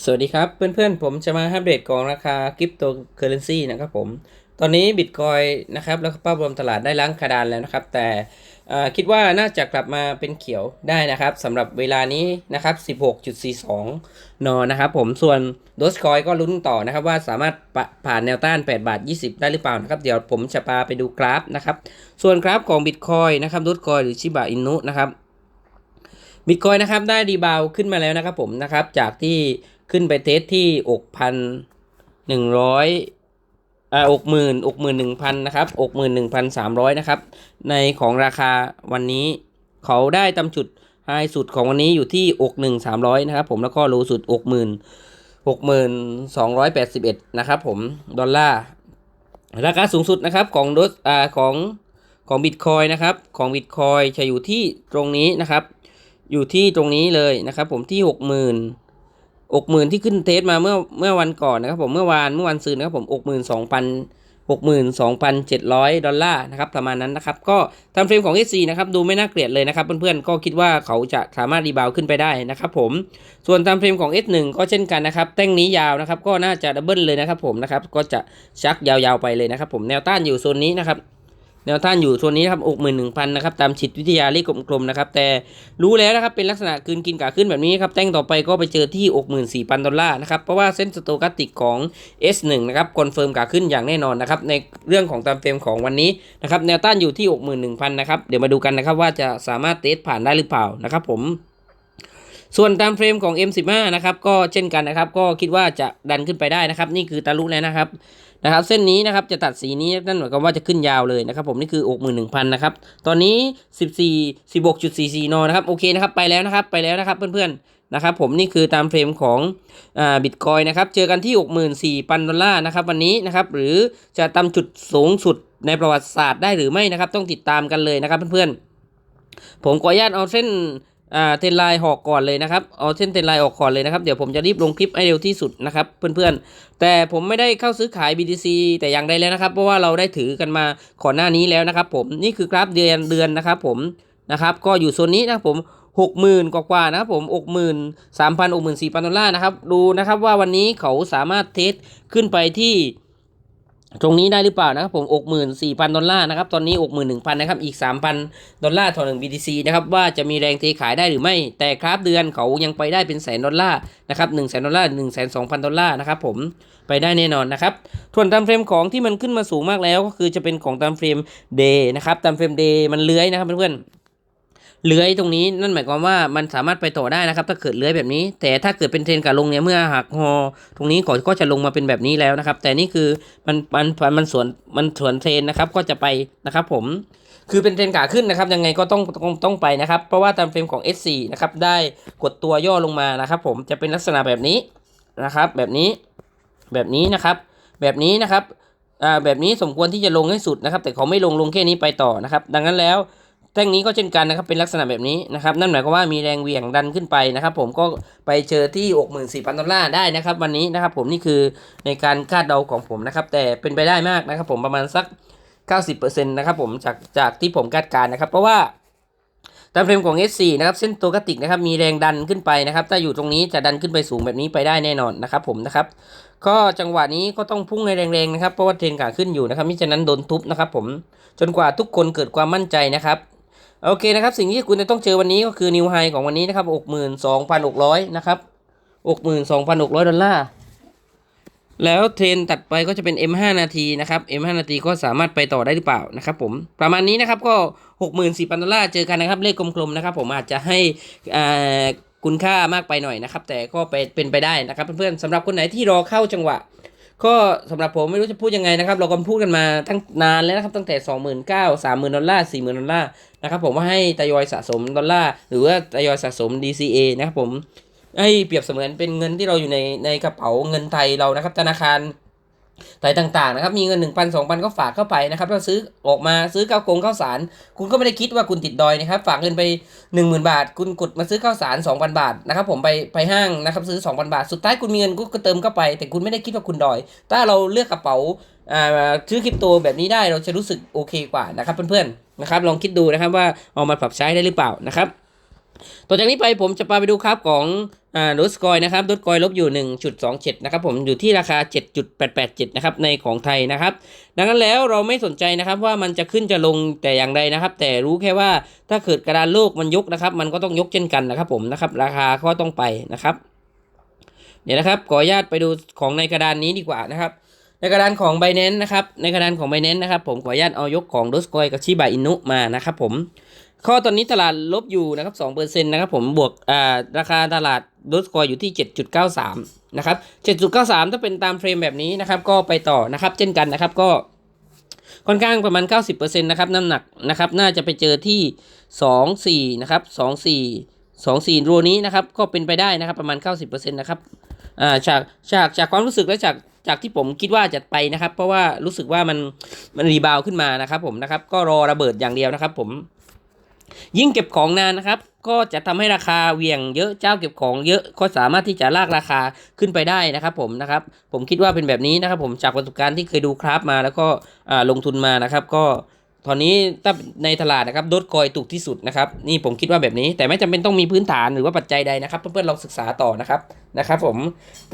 สวัสดีครับ เพื่อนๆ ผมจะมาอัปเดตของราคาคริปโตเคอเรนซีนะครับผม ตอนนี้บิตคอยนะครับแล้วก็ภาพรวมตลาดได้ล้างกระดานแล้วนะครับ แต่คิดว่าน่าจะกลับมาเป็นเขียวได้นะครับสำหรับเวลานี้นะครับ 16.42 นนะครับผมส่วนโดสคอยก็ลุ้นต่อนะครับว่าสามารถผ่านแนวต้าน 8 บาท 20 ได้หรือเปล่านะครับ เดี๋ยวผมจะพาไปดูกราฟนะครับ ส่วนกราฟของบิตคอยนะครับโดสคอยหรือชิบะอินุนะครับบิตคอยนะครับได้รีบาวขึ้นมาแล้วนะครับผมนะครับจากที่ ขึ้นไปเทสที่อกพันหนึ่งร้อยอ่าอกหมื่นอกหมื่นหนึ่งพันนะครับอกหมื่นหนึ่งพันสามร้อยนะครับ ในของราคาวันนี้เขาได้ตำจุดไฮสุดของวันนี้อยู่ที่อกหนึ่งสามร้อยนะครับผมแล้วก็โลสุดอกหมื่นหกหมื่นสองร้อยแปดสิบเอ็ดนะครับผมดอลลาร์ราคาสูงสุดนะครับของโดสอ่าของของบิตคอยนะครับของบิตคอยจะอยู่ที่ตรงนี้นะครับ อยู่ที่ตรงนี้เลยนะครับ ผมที่หกหมื่น อกหมื่นที่ขึ้นเทสมาเมื่อเมื่อวันก่อนนะครับผมเมื่อวานเมื่อวันซืนนะครับผมอกหมื่นสองพันหกหมื่นสองพันเจ็ดร้อยดอลลาร์นะครับประมาณนั้นนะครับก็ตามเฟรมของ S4 นะครับดูไม่น่าเกลียดเลยนะครับเพื่อนๆก็คิดว่าเขาจะสามารถรีบาวขึ้นไปได้นะครับผมส่วนตามเฟรมของ S1 ก็เช่นกันนะครับแท่งนี้ยาวนะครับก็น่าจะดับเบิลเลยนะครับผมนะครับก็จะชักยาวๆไปเลยนะครับผมแนวต้านอยู่โซนนี้นะครับ แนวต้านอยู่โซนนี้นะครับอกหมื่นหนึ่งพันนะครับตามจิตวิทยาเลขกลมๆนะครับแต่รู้แล้วนะครับเป็นลักษณะคืนกินกาขึ้นแบบนี้ครับแต่งต่อไปก็ไปเจอที่อกหมื่นสี่พันดอลลาร์นะครับเพราะว่าเส้นสโตกัสติกของ S1 นะครับคอนเฟิร์มกาขึ้นอย่างแน่นอนนะครับในเรื่องของตามเฟรมของวันนี้นะครับแนวต้านอยู่ที่อกหมื่นหนึ่งพันนะครับเดี๋ยวมาดูกันนะครับว่าจะสามารถเทสผ่านได้หรือเปล่านะครับผม ส่วนตามเฟรมของ M15 นะครับก็เช่นกันนะครับ ก็คิดว่าจะดันขึ้นไปได้นะครับ นี่คือตะลุแล้วนะครับนะครับเส้นนี้นะครับจะตัดสีนี้นั่นหมายความว่าจะขึ้นยาวเลยนะครับ ผมนี่คืออกหมื่นหนึ่งพันนะครับตอนนี้14 16.44นนะครับโอเคนะครับไปแล้วนะครับไปแล้วนะครับเพื่อนๆนะครับผมนี่คือตามเฟรมของอ่าบิตคอยนะครับเจอกันที่64,000ดอลลาร์นะครับวันนี้นะครับหรือจะตามจุดสูงสุดในประวัติศาสตร์ได้หรือไม่นะครับ ต้องติดตามกันเลยนะครับเพื่อนๆผมขออนุญาตเอาเส้น อ่าเทนไลน์หอกก่อนเลยนะครับเอาเส้นเทนไลน์ออกก่อนเลยนะครับเดี๋ยวผมจะรีบลงคลิปให้เร็วที่สุดนะครับเพื่อนๆ แต่ผมไม่ได้เข้าซื้อขาย BTC แต่อย่างใดแล้วนะครับ เพราะว่าเราได้ถือกันมาก่อนหน้านี้แล้วนะครับ ผมนี่คือกราฟเดือนเดือนนะครับ ผมนะครับก็อยู่โซนนี้นะครับผมหกหมื่นกว่าๆนะครับผมอกหมื่นสามพันอกหมื่นสี่พันดอลลาร์นะครับดูนะครับว่าวันนี้เขาสามารถเทสขึ้นไปที่ ตรงนี้ได้หรือเปล่านะครับผมอกหมื่นสี่พันดอลลาร์นะครับ ตอนนี้อกหมื่นหนึ่งพันนะครับ อีกสามพันดอลลาร์ต่อหนึ่ง BTC นะครับ ว่าจะมีแรงเทขายได้หรือไม่ แต่คราฟเดือนเขายังไปได้เป็นแสนดอลลาร์นะครับหนึ่งแสนดอลลาร์หนึ่งแสนสองพันดอลลาร์นะครับผมไปได้แน่นอนนะครับส่วนตามเฟรมของที่มันขึ้นมาสูงมากแล้ว ก็คือจะเป็นของตามเฟรมเดย์นะครับตามเฟรมเดย์มันเลื้อยนะครับเพื่อนๆ เลื้อยตรงนี้นั่นหมายความว่ามันสามารถไปต่อได้นะครับ ถ้าเกิดเลื้อยแบบนี้ แต่ถ้าเกิดเป็นเทรนกับลงเนี่ยเมื่อหักฮอตรงนี้ก่อนก็จะลงมาเป็นแบบนี้แล้วนะครับ แต่นี่คือมันมันมันสวนมันสวนเทรนนะครับก็จะไปนะครับ ผมคือเป็นเทรนขาขึ้นนะครับยังไงก็ต้องต้องต้องไปนะครับ เพราะว่าตามเฟรมของ S4 นะครับได้กดตัวย่อลงมานะครับ ผมจะเป็นลักษณะแบบนี้นะครับ แบบนี้แบบนี้นะครับ แบบนี้นะครับอ่าแบบนี้สมควรที่จะลงให้สุดนะครับ แต่เขาไม่ลงลงแค่นี้ไปต่อนะครับ ดังนั้นแล้ว แท่งนี้ก็เช่นกันนะครับเป็นลักษณะแบบนี้นะครับนั่นหมายความว่ามีแรงเหวี่ยงดันขึ้นไปนะครับผมก็ไปเจอที่ 64,000ดอลลาร์ได้นะครับวันนี้นะครับผมนี่คือในการคาดเดาของผมนะครับแต่เป็นไปได้มากนะครับผมประมาณสัก 90%นะครับผมจากจากที่ผมคาดการณ์นะครับเพราะว่าตามเฟรมของ S4 นะครับเส้นตัวกระติกนะครับมีแรงดันขึ้นไปนะครับถ้าอยู่ตรงนี้จะดันขึ้นไปสูงแบบนี้ไปได้แน่นอนนะครับผมนะครับก็จังหวะนี้ก็ต้องพุ่งให้แรงๆนะครับเพราะว่าเทรนขาขึ้นอยู่นะครับมิฉะนั้นโดนทุบนะครับผมจนกว่าทุกคนเกิดความมั่นใจนะครับ โอเคนะครับสิ่งที่คุณจะต้องเจอวันนี้ก็คือนิวไฮของวันนี้นะครับอกหมื่นสองพันหกร้อยนะครับอกหมื่นสองพันหกร้อยดอลลาร์แล้วเทรนตัดไปก็จะเป็น M5 นาทีนะครับ M5 นาทีก็สามารถไปต่อได้หรือเปล่านะครับผมประมาณนี้นะครับก็หกหมื่นสี่พันดอลลาร์เจอกันนะครับเลขกลมๆนะครับผมอาจจะให้คุณค่ามากไปหน่อยนะครับ แต่ก็เป็นไปได้นะครับเพื่อนๆสำหรับคนไหนที่รอเข้าจังหวะ ก็สำหรับผมไม่รู้จะพูดยังไงนะครับ เราก็พูดกันมาตั้งนานแล้วนะครับตั้งแต่ 2 9 0 0 0 3 0,000 ดอลลาร์ 4 0,000 ดอลลาร์นะครับผมว่าให้ทยอยสะสมดอลลาร์หรือว่าทยอยสะสม DCA นะครับผมให้เปรียบเสมือนเป็นเงินที่เราอยู่ในในกระเป๋าเงินไทยเรานะครับธนาคาร ไทยต่างๆนะครับมีเงิน 1 0 0 0 2,000 ก็ฝากเข้าไปนะครับถ้าซื้อออกมาซื้อข้าวกงข้าวสาร คุณก็ไม่ได้คิดว่าคุณติดดอยนะครับฝากเงินไป 10,000 บาท คุณกดมาซื้อข้าวสาร 2,000 บาทนะครับผมไปไปห้างนะครับซื้อ 2,000 บาท สุดท้ายคุณมีเงินก็เติมเข้าไป แต่คุณไม่ได้คิดว่าคุณดอย ถ้าเราเลือกกระเป๋าอ่าซื้อคริปโตแบบนี้ได้เราจะรู้สึกโอเคกว่านะครับเพื่อนๆนะครับลองคิดดูนะครับว่าเอามาปรับใช้ได้หรือเปล่านะครับ ต่อจากนี้ไปผมจะพาไปดูครับของอ่าโดสกอยนะครับโดสกอยลบอยู่ 1.27 นะครับผมอยู่ที่ราคา 7.887 นะครับในของไทยนะครับ ดังนั้นแล้วเราไม่สนใจนะครับว่ามันจะขึ้นจะลงแต่อย่างใดนะครับ แต่รู้แค่ว่าถ้าเกิดกระดานโลกมันยกนะครับ มันก็ต้องยกเช่นกันนะครับผมนะครับราคาก็ต้องไปนะครับเดี๋ยวนะครับขออนุญาตไปดูของในกระดานนี้ดีกว่านะครับในกระดานของ b บ n a n c e นะครับในกระดานของ b บ n a n c e นะครับผมขออนุญาตเอายกของโดสกอยกับชิบะอินุมานะครับผม ข้อตอนนี้ตลาดลบอยู่นะครับ2%นต์นะครับผมบวกอ่าราคาตลาดโดสกอยอยู่ที่ 7.93 นะครับ 7.93 ถ้าเป็นตามเฟรมแบบนี้นะครับ ก็ไปต่อนะครับ เช่นกันนะครับก็ค่อนข้างประมาณ 90%นะครับน้ำหนักนะครับ น่าจะไปเจอที่ 24 นะครับ 24 24รัวนี้นะครับ ก็เป็นไปได้นะครับประมาณ 90%นะครับอ่าจากจากจากความรู้สึกและจากจากที่ผมคิดว่าจะไปนะครับ เพราะว่ารู้สึกว่ามันมันรีบาวขึ้นมานะครับผมนะครับ ก็รอระเบิดอย่างเดียวนะครับผม ยิ่งเก็บของนานนะครับ ก็จะทำให้ราคาเวียงเยอะเจ้าเก็บของเยอะก็สามารถที่จะลากราคาขึ้นไปได้นะครับผมนะครับ ผมคิดว่าเป็นแบบนี้นะครับ ผมจากประสบการณ์ที่เคยดูคราฟมา แล้วก็ลงทุนมานะครับ ก็ ตอนนี้ถ้าในตลาดนะครับโดดคอยถูกที่สุดนะครับนี่ผมคิดว่าแบบนี้ แต่ไม่จำเป็นต้องมีพื้นฐานหรือว่าปัจจัยใดนะครับ เพื่อนๆลองศึกษาต่อนะครับนะครับ ผม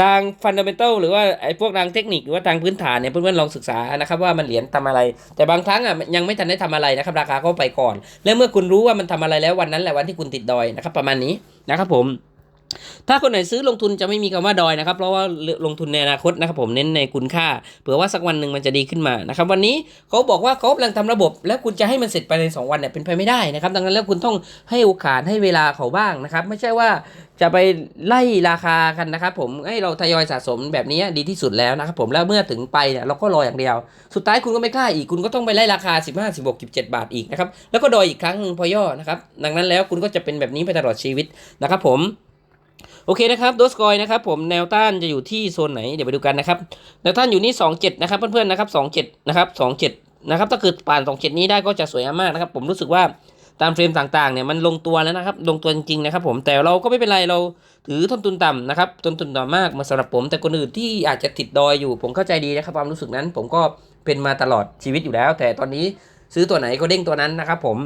ทางฟันเดเมนทัลหรือว่าไอ้พวกทางเทคนิคหรือว่าทางพื้นฐานเนี่ยเพื่อนๆลองศึกษานะครับว่ามันเหรียญทำอะไร แต่บางครั้งอะยังไม่ทันได้ทำอะไรนะครับ ราคาก็ไปก่อน และเมื่อคุณรู้ว่ามันทำอะไรแล้ววันนั้นแหละวันที่คุณติดดอยนะครับ ประมาณนี้นะครับผม ถ้าคนไหนซื้อลงทุนจะไม่มีคำว่าดอยนะครับ เพราะว่าลงทุนในอนาคตนะครับผมเน้นในคุณค่าเผื่อว่าสักวันหนึ่งมันจะดีขึ้นมานะครับวันนี้เขาบอกว่าเขากำลังทำระบบ แล้วคุณจะให้มันเสร็จภายในสองวันเนี่ยเป็นไปไม่ได้นะครับ ดังนั้นแล้วคุณต้องให้โอกาสให้เวลาเขาบ้างนะครับ ไม่ใช่ว่าจะไปไล่ราคากันนะครับผมให้เราทยอยสะสมแบบนี้ดีที่สุดแล้วนะครับผมแล้วเมื่อถึงไปเนี่ยเราก็รออย่างเดียว สุดท้ายคุณก็ไม่กล้าอีกคุณก็ต้องไปไล่ราคา 15 16 17 บาทอีกนะครับแล้วก็ดอยอีกครั้งหนึ่งพอย่อนะครับดังนั้นแล้วคุณก็จะเป็นแบบนี้ไปตลอดชีวิตนะครับผม โอเคนะครับโดสกอยนะครับผมแนวต้านจะอยู่ที่โซนไหนเดี๋ยวไปดูกันนะครับแนวต้านอยู่นี่27นะครับเพื่อนๆนะครับ27นะครับ27นะครับถ้าเกิดผ่าน27 นี้ได้ก็จะสวยมมากนะครับผมรู้สึกว่าตามเฟรมต่างๆเนี่ยมันลงตัวแล้วนะครับลงตัวจริงๆนะครับผมแต่เราก็ไม่เป็นไรเราถือต้นทุนต่ำนะครับต้นทุนต่ำมากมาสำหรับผม แต่คนอื่นที่อาจจะติดดอยอยู่ ผมเข้าใจดีนะครับความรู้สึกนั้น ผมก็เป็นมาตลอดชีวิตอยู่แล้ว แต่ตอนนี้ซื้อตัวไหนก็เด้งตัวนั้นนะครับผม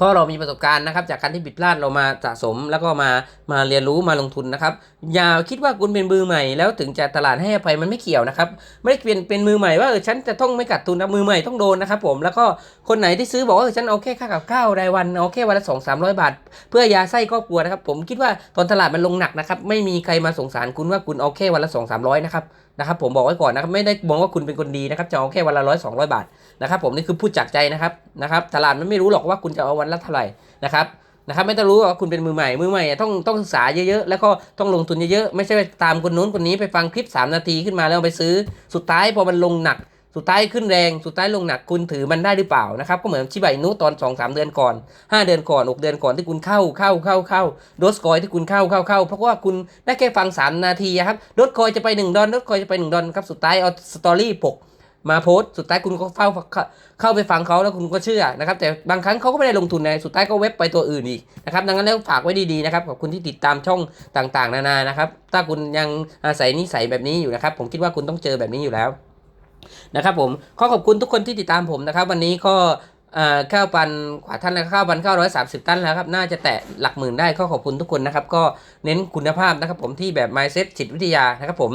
ก็เรามีประสบการณ์นะครับจากการที่ผิดพลาดเรามาสะสม แล้วก็มามาเรียนรู้มาลงทุนนะครับอย่าคิดว่าคุณเป็นมือใหม่แล้วถึงจะตลาดให้อภัยมันไม่เกี่ยวนะครับไม่ได้เป็นเป็นมือใหม่ว่าเออฉันจะต้องไม่กัดทุนนะมือใหม่ต้องโดนนะครับผมแล้วก็คนไหนที่ซื้อบอกว่าเออฉันเอาแค่ค่ากับข้าวรายวันเอาแค่วันละสองสามร้อยบาท เพื่อยาไส้ครอบครัวนะครับผมคิดว่าตอนตลาดมันลงหนักนะครับไม่มีใครมาสงสารคุณว่าคุณเอาแค่วันละสองสามร้อยนะครับ นะครับผมบอกไว้ก่อนนะครับไม่ได้มองว่าคุณเป็นคนดีนะครับจะเอาแค่วันละร้อยสองร้อยบาทนะครับผมนี่คือพูดจากใจนะครับนะครับตลาดมันไม่รู้หรอกว่าคุณจะเอาวันละเท่าไหร่นะครับนะครับไม่ต้องรู้ว่าคุณเป็นมือใหม่ มือใหม่ต้องต้องศึกษาเยอะๆ แล้วก็ต้องลงทุนเยอะๆ ไม่ใช่ไปตามคนนู้นคนนี้ไปฟังคลิป 3 นาทีขึ้นมาแล้วไปซื้อ สุดท้ายพอมันลงหนัก สุดท้ายขึ้นแรง สุดท้ายลงหนักคุณถือมันได้หรือเปล่านะครับ ก็เหมือนชิบะอินุตอน 2 3 เดือนก่อน 5 เดือนก่อน 6 เดือนก่อนที่คุณเข้าเข้าเข้าเข้าโดสคอยที่คุณเข้าเข้าเข้าเพราะว่าคุณได้แค่ฟัง 3 นาทีอะครับโดสคอยจะไป 1 ดอนโดสคอยจะไป 1 ดอนครับสุดท้ายเอาสตอรี่ปกมาโพสสุดท้ายคุณก็เฝ้าเข้าเข้าไปฟังเขาแล้วคุณก็เชื่อนะครับ แต่บางครั้งเขาก็ไม่ได้ลงทุนในสุดท้ายก็เว็บไปตัวอื่นอีกนะครับดังนั้นแล้วฝากไว้ดีๆนะครับกับคุณที่ติดตามช่องต่างๆ นานานะครับถ้าคุณยังอาศัยนิสัยแบบนี้อยู่นะครับ ผมคิดว่าคุณต้องเจอแบบนี้อยู่แล้ว นะครับผมขอขอบคุณทุกคนที่ติดตามผมนะครับ วันนี้ก็อ่าข้าวปันขวาท่านข้าวปันข้าวร้อยสามสิบตันแล้วครับ น่าจะแตะหลักหมื่นได้ก็ขอบคุณทุกคนนะครับ ก็เน้นคุณภาพนะครับผมที่แบบ mindset จิตวิทยานะครับผม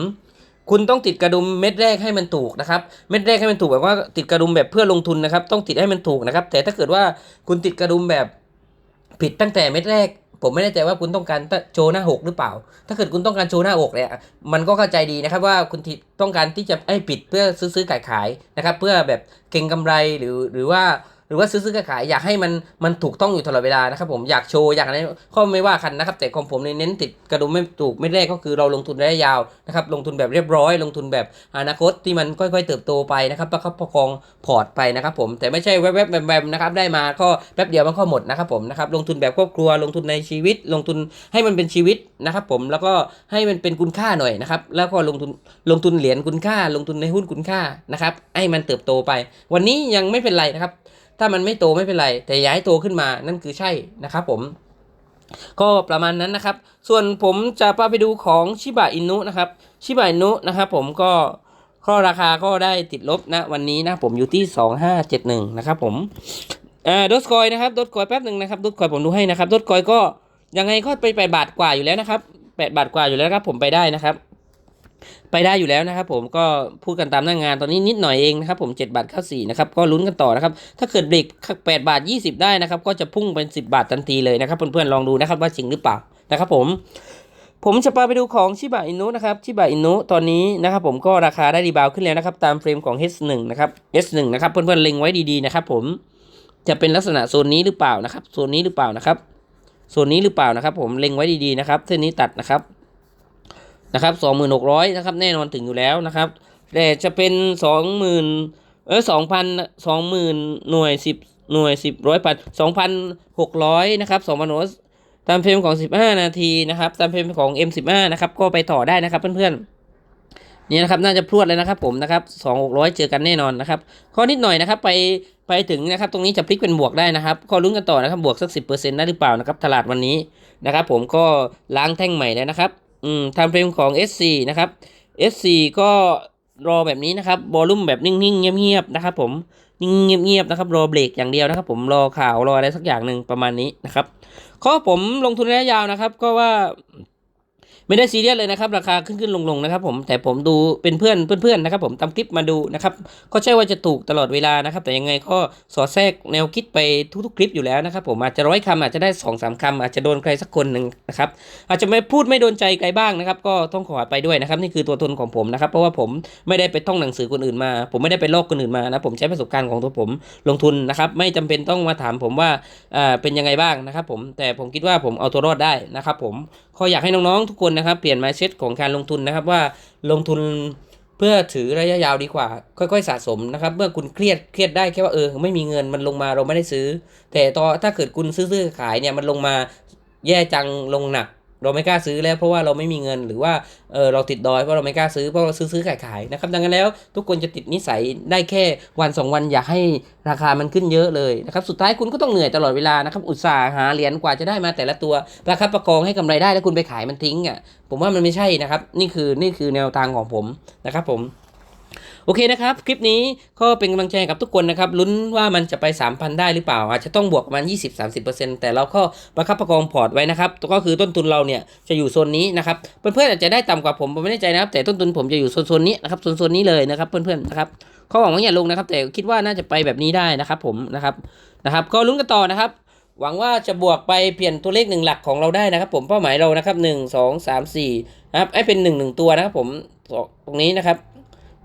คุณต้องติดกระดุมเม็ดแรกให้มันถูกนะครับ เม็ดแรกให้มันถูกแบบว่าติดกระดุมแบบเพื่อลงทุนนะครับ ต้องติดให้มันถูกนะครับ แต่ถ้าเกิดว่าคุณติดกระดุมแบบผิดตั้งแต่เม็ดแรก ผมไม่แน่ใจว่าคุณต้องการโชว์หน้าหกหรือเปล่า ถ้าเกิดคุณต้องการโชว์หน้าอกเนี่ย มันก็เข้าใจดีนะครับว่าคุณต้องการที่จะให้ปิดเพื่อซื้อซื้อขายขายนะครับ เพื่อแบบเก็งกำไรหรือหรือว่า หรือว่าซื้อซื้อขายขายอยากให้มันมันถูกต้องอยู่ตลอดเวลานะครับผมอยากโชว์อยากอะไรก็ไม่ว่ากันนะครับ แต่ของผมเน้นติดกระดุมไม่ถูกไม่แรกก็คือเราลงทุนระยะยาวนะครับลงทุนแบบเรียบร้อย ลงทุนแบบอนาคตที่มันค่อยๆ เติบโตไปนะครับประคับประคองพอร์ตไปนะครับผมแต่ไม่ใช่แวบๆแวมๆนะครับได้มาก็แป๊บเดียวมันก็หมดนะครับผมนะครับลงทุนแบบครอบครัวลงทุนในชีวิต ลงทุนให้มันเป็นชีวิตนะครับผมแล้วก็ให้มันเป็นคุณค่าหน่อยนะครับแล้วก็ลงทุนลงทุนเหรียญคุณค่า ลงทุนในหุ้นคุณค่านะครับให้มันเติบโตไป วันนี้ยังไม่เป็นไรนะครับ ถ้ามันไม่โตไม่เป็นไร แต่ย้ายโตขึ้นมานั่นคือใช่นะครับผม ก็ประมาณนั้นนะครับ ส่วนผมจะพาไปดูของชิบะอินุนะครับชิบะอินุนะครับผมก็ข้อราคาก็ได้ติดลบนะวันนี้นะผมอยู่ที่ 2571 นะครับผมอ่าดอทคอยนะครับดอทคอยแป๊บหนึ่งนะครับดอทคอยผมดูให้นะครับดอทคอยก็ยังไงก็ไปไปดบาทกว่าอยู่แล้วนะครับ8บาทกว่าอยู่แล้วครับผมไปได้นะครับ ไปได้อยู่แล้วนะครับ ผมก็พูดกันตามหน้างานตอนนี้นิดหน่อยเองนะครับผม7บาท94นะครับก็ลุ้นกันต่อนะครับถ้าเกิดเบรก8บาท 20 ได้นะครับก็จะพุ่งเป็น 10 บาททันทีเลยนะครับ เพื่อนๆลองดูนะครับว่าจริงหรือเปล่านะครับผมผมจะพาไปดูของชิบะอินุนะครับชิบะอินุตอนนี้นะครับผมก็ราคาได้รีบาวขึ้นแล้วนะครับ ตามเฟรมของ H1 นะครับ S1 นะครับเพื่อนๆเล็งไว้ดีๆนะครับผมจะเป็นลักษณะโซนนี้หรือเปล่านะครับโซนนี้หรือเปล่านะครับโซนนี้หรือเปล่านะครับ ผมเล็งไว้ดีๆนะครับเส้นนี้ตัดนะครับ นะครับสองหมื่นหกร้อยนะครับแน่นอนถึงอยู่แล้วนะครับแต่จะเป็นสองหมื่นเออสองพันสองหมื่นหน่วยสิบหน่วยสิบร้อยพันสองพันหกร้อยนะครับสองพันหกตามเฟรมของสิบห้านาทีนะครับตามเฟรมของ M15 นะครับก็ไปต่อได้นะครับเพื่อนๆนี่นะครับน่าจะพรวดเลยนะครับผมนะครับสองหกร้อยเจอกันแน่นอนนะครับข้อนิดหน่อยนะครับไปไปถึงนะครับตรงนี้จะพลิกเป็นบวกได้นะครับข้อลุ้นกันต่อนะครับบวกสักสิบเปอร์เซ็นต์ได้หรือเปล่านะครับตลาดวันนี้นะครับผมก็ล้างแท่งใหม่แล้วนะครับ อืมทำเฟรมของ SC นะครับ SC ก็รอแบบนี้นะครับบอลลุ่มแบบนิ่งๆ เงียบๆนะครับ ผมนิ่งเงียบๆนะครับรอเบรกอย่างเดียวนะครับ ผมรอข่าวรออะไรสักอย่างหนึ่งประมาณนี้นะครับข้อผมลงทุนระยะยาวนะครับ ก็ว่า ไม่ได้ซีเรียสเลยนะครับ ราคาขึ้นขึ้นลงลงนะครับผมแต่ผมดูเป็นเพื่อนเพื่อนๆนะครับผมตามคลิปมาดูนะครับก็ใช่ว่าจะถูกตลอดเวลานะครับ แต่ยังไงก็สอดแทรกแนวคิดไปทุกๆคลิปอยู่แล้วนะครับผมอาจจะร้อยคำอาจจะได้สองสามคำอาจจะโดนใครสักคนหนึ่งนะครับอาจจะไม่พูดไม่โดนใจใครบ้างนะครับก็ต้องขอไปด้วยนะครับนี่คือตัวตนของผมนะครับเพราะว่าผมไม่ได้ไปท่องหนังสือคนอื่นมา ผมไม่ได้ไปลอกคนอื่นมานะผมใช้ประสบการณ์ของตัวผมลงทุนนะครับไม่จำเป็นต้องมาถามผมว่าอ่าเป็นยังไงบ้างนะครับผมแต่ผมคิดว่าผมเอาตัวรอดได้นะครับผม ขออยากให้น้องๆทุกคนนะครับ เปลี่ยนมาเช็ดของการลงทุนนะครับว่าลงทุนเพื่อถือระยะยาวดีกว่า ค่อยๆ สะสมนะครับ เมื่อคุณเครียดเครียดได้แค่ว่าเออไม่มีเงินมันลงมาเราไม่ได้ซื้อ แต่ต่อถ้าเกิดคุณซื้อๆขายเนี่ยมันลงมาแย่จังลงหนัก เราไม่กล้าซื้อแล้วเพราะว่าเราไม่มีเงินหรือว่าเออเราติดดอยเพราะเราไม่กล้าซื้อเพราะเราซื้อซื้อขายขายนะครับดังนั้นแล้วทุกคนจะติดนิสัยได้แค่วันสองวันอยากให้ราคามันขึ้นเยอะเลยนะครับสุดท้ายคุณก็ต้องเหนื่อยตลอดเวลานะครับอุตสาห์หาเหรียญกว่าจะได้มาแต่ละตัวประคับประคองให้กำไรได้แล้วคุณไปขายมันทิ้งอะผมว่ามันไม่ใช่นะครับนี่คือนี่คือแนวทางของผมนะครับผม โอเคนะครับ คลิปนี้ก็เป็นกำลังใจกับทุกคนนะครับลุ้นว่ามันจะไป 3,000 ได้หรือเปล่า อาจจะต้องบวกประมาณ 20-30%แต่เราก็ประคับประคองพอร์ตไว้นะครับก็คือต้นทุนเราเนี่ยจะอยู่โซนนี้นะครับเพื่อนๆอาจจะได้ต่ำกว่าผมผมไม่แน่ใจนะครับ แต่ต้นทุนผมจะอยู่โซนๆนี้นะครับโซนๆนี้เลยนะครับเพื่อนๆนะครับเข้อหวังว่าอย่าลงนะครับ แต่คิดว่าน่าจะไปแบบนี้ได้นะครับผมนะครับนะครับ ก็ลุ้นกันต่อนะครับหวังว่าจะบวกไปเปลี่ยนตัวเลขหนึ่งหลักของเราได้นะครับ ผมเป้าหมายเรานะครับหนึ่งสองสามสี่นะครับไอ้เป็นหนึ่งหนึ่งตัวนะครับผมตรงนี้นะครับ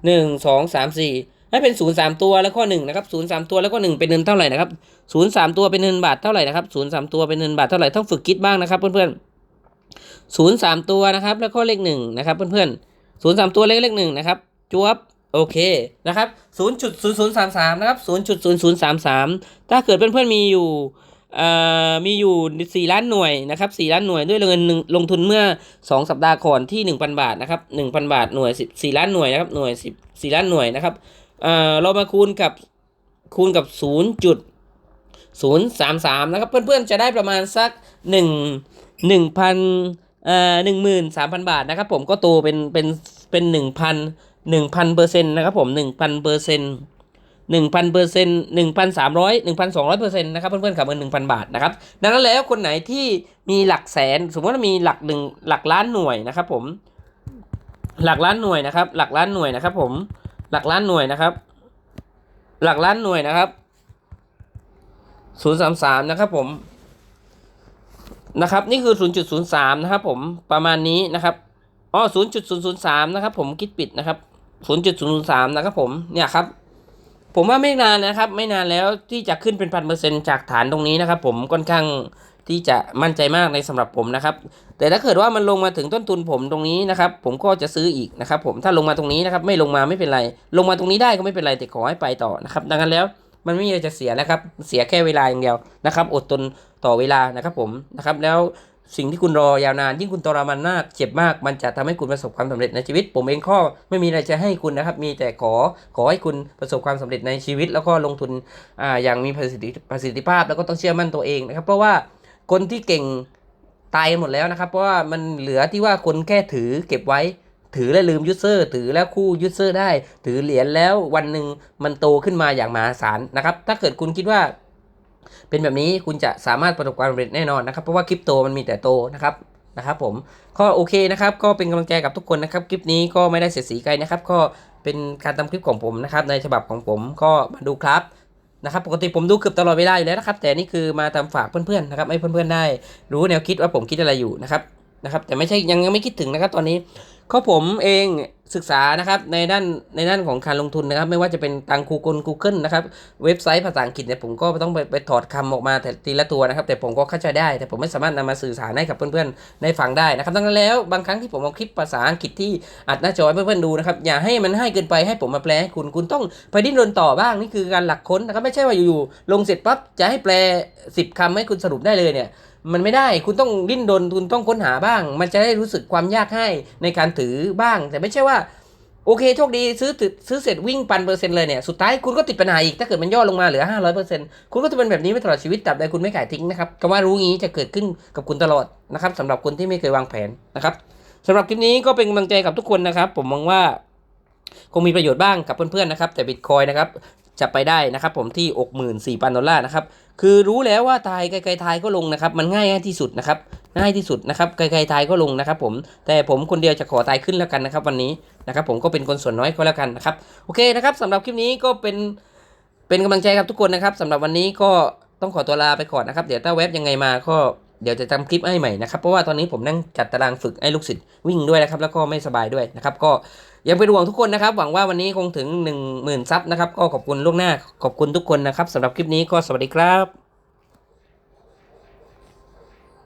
หนึ่งสองสามสี่ให้เป็นศูนย์สามตัวแล้วก็หนึ่งนะครับศูนย์สามตัวแล้วก็หนึ่งเป็นเงินเท่าไหร่นะครับศูนย์สามตัวเป็นเงินบาทเท่าไหร่นะครับศูนย์สามตัวเป็นเงินบาทเท่าไหร่ต้องฝึกคิดบ้างนะครับเพื่อนๆศูนย์สามตัวนะครับแล้วก็เลขหนึ่งนะครับเพื่อนๆศูนย์สามตัวเลขเลขหนึ่งนะครับจวบโอเคนะครับศูนย์จุดศูนย์ศูนย์สามสามนะครับศูนย์จุดศูนย์ศูนย์สามสามถ้าเกิดเพื่อนๆมีอยู่ มีอยู่ 4 ล้านหน่วยนะครับ4ล้านหน่วยด้วยเงินหนึ่งลงทุนเมื่อ 2 สัปดาห์ก่อนที่ 1,000 บาทนะครับ1,000 บาทหน่วย10 4ล้านหน่วยนะครับหน่วย10 4ล้านหน่วยนะครับเรามาคูณกับคูณกับ0จุด033 นะครับ เพื่อนๆ จะได้ประมาณสัก 1 1,000เอ่อ13,000 บาทนะครับ ผมก็โตเป็นเป็นเป็น 1,000 1,000เปอร์เซ็นต์นะครับผม1,000เปอร์เซ็นต์ หนึ่งพันเปอร์เซ็นต์หนึ่งพันสามร้อยหนึ่งพันสองร้อยเปอร์เซ็นต์นะครับเพื่อนๆขับเงินหนึ่งพันบาทนะครับดังนั้นแล้วคนไหนที่มีหลักแสน สมมติว่ามีหลักหนึ่งหลักล้านหน่วยนะครับผมหลักล้านหน่วยนะครับ หลักล้านหน่วยนะครับผมหลักล้านหน่วยนะครับ หลักล้านหน่วยนะครับศูนย์สามสามนะครับผมนะครับนี่คือศูนย์จุดศูนย์สามนะครับผมประมาณนี้นะครับอ๋อศูนย์จุดศูนย์ศูนย์สามนะครับผมคิดปิดนะครับศูนย์จุดศูนย์ศูนย์สามนะครับผมเนี่ยครับ ผมว่าไม่นานนะครับ ไม่นานแล้วที่จะขึ้นเป็นพันเปอร์เซ็นจากฐานตรงนี้นะครับ ผมค่อนข้างที่จะมั่นใจมากในสำหรับผมนะครับ แต่ถ้าเกิดว่ามันลงมาถึงต้นทุนผมตรงนี้นะครับ ผมก็จะซื้ออีกนะครับ ผมถ้าลงมาตรงนี้นะครับไม่ลงมาไม่เป็นไร ลงมาตรงนี้ได้ก็ไม่เป็นไรแต่ขอให้ไปต่อนะครับ ดังนั้นแล้วมันไม่มีอะไรจะเสียนะครับ เสียแค่เวลาอย่างเดียวนะครับ อดทนต่อเวลานะครับ ผมนะครับแล้ว สิ่งที่คุณรอยาวนาน ยิ่งคุณทรมานมากเจ็บมาก มันจะทำให้คุณประสบความสำเร็จในชีวิต ผมเองข้อไม่มีอะไรจะให้คุณนะครับ มีแต่ขอขอให้คุณประสบความสำเร็จในชีวิต แล้วก็ลงทุนอ่าอย่างมีประสิทธิประสิทธิภาพ แล้วก็ต้องเชื่อมั่นตัวเองนะครับ เพราะว่าคนที่เก่งตายหมดแล้วนะครับ เพราะว่ามันเหลือที่ว่าคนแค่ถือเก็บไว้ถือแล้วลืมยูเซอร์ถือแล้วคู่ยูเซอร์ได้ ถือเหรียญแล้ววันหนึ่งมันโตขึ้นมาอย่างมหาศาลนะครับ ถ้าเกิดคุณคิดว่า เป็นแบบนี้คุณจะสามารถประสบความสำเร็จแน่นอนนะครับเพราะว่าคริปโตมันมีแต่โตนะครับนะครับผมก็โอเคนะครับก็เป็นกำลังใจกับทุกคนนะครับคลิปนี้ก็ไม่ได้เสียสีไกลนะครับก็เป็นการทำคลิปของผมนะครับในฉบับของผมก็มาดูครับนะครับปกติผมดูเกือบตลอดเวลาอยู่แล้วนะครับแต่นี่คือมาทำฝากเพื่อนๆนะครับให้เพื่อนๆได้ รู้แนวคิดว่าผมคิดอะไรอยู่นะครับนะครับแต่ไม่ใช่ยังยังไม่คิดถึงนะครับตอนนี้ก็ผมเอง ศึกษานะครับในด้านในด้านของการลงทุนนะครับ ไม่ว่าจะเป็นตังคูกล Google นะครับเว็บไซต์ภาษาอังกฤษเนี่ยผมก็ต้องไปไปถอดคำออกมาแต่ทีละตัวนะครับ แต่ผมก็เข้าใจได้ แต่ผมไม่สามารถนำมาสื่อสารให้กับเพื่อนๆได้ฟังได้นะครับดังนั้นแล้วบางครั้งที่ผมเอาคลิปภาษาอังกฤษที่อัดหน้าจอให้เพื่อนๆดูนะครับอย่าให้มันให้เกินไปให้ผมมาแปลให้คุณคุณต้องไปดิ้นรนต่อบ้างนี่คือการหลักค้นนะครับไม่ใช่ว่าอยู่ๆลงเสร็จปั๊บจะให้แปล 10คำให้คุณสรุปได้เลยเนี่ย มันไม่ได้คุณต้องดิ้นรนคุณต้องค้นหาบ้าง มันจะได้รู้สึกความยากให้ในการถือบ้าง แต่ไม่ใช่ว่า โอเคโชคดีซื้อซื้อเสร็จวิ่งปันเปอร์เซ็นต์เลยเนี่ยสุดท้ายคุณก็ติดปัญหาอีกถ้าเกิดมันย่อลงมาเหลือ 500เปอร์เซ็นต์คุณก็จะเป็นแบบนี้ไปตลอดชีวิตตราบใดคุณไม่ขายทิ้งนะครับคำว่ารู้งี้จะเกิดขึ้นกับคุณตลอดนะครับสำหรับคนที่ไม่เคยวางแผนนะครับสำหรับคลิปนี้ก็เป็นกำลังใจกับทุกคนนะครับ ผมมองว่าคงมีประโยชน์บ้างกับเพื่อนๆนะครับ แต่บิตคอยนะครับจะไปได้นะครับผมที่ 64,000 ดอลลาร์นะครับ คือรู้แล้วว่าทายไกลๆทายก็ลงนะครับ มันง่ายที่สุดนะครับ ง่ายที่สุดนะครับไกลๆทายก็ลงนะครับ ผม แต่ผมคนเดียวจะขอตายขึ้นแล้วกันนะครับวันนี้นะครับ ผมก็เป็นคนส่วนน้อยก็แล้วกันนะครับ โอเคนะครับสำหรับคลิปนี้ก็เป็นเป็นกำลังใจกับทุกคนนะครับสำหรับวันนี้ก็ต้องขอตัวลาไปก่อนนะครับ เดี๋ยวถ้าเว็บยังไงมาก็เดี๋ยวจะทำคลิปให้ใหม่นะครับ เพราะว่าตอนนี้ผมนั่งจัดตารางฝึกให้ลูกศิษย์วิ่งด้วยนะครับ แล้วก็ไม่สบายด้วยนะครับ ก็ ยังเป็นห่วงทุกคนนะครับ หวังว่าวันนี้คงถึง 1 0,000ซับนะครับ ก็ขอบคุณล่วงหน้า ขอบคุณทุกคนนะครับสำหรับคลิปนี้ก็สวัสดีครับ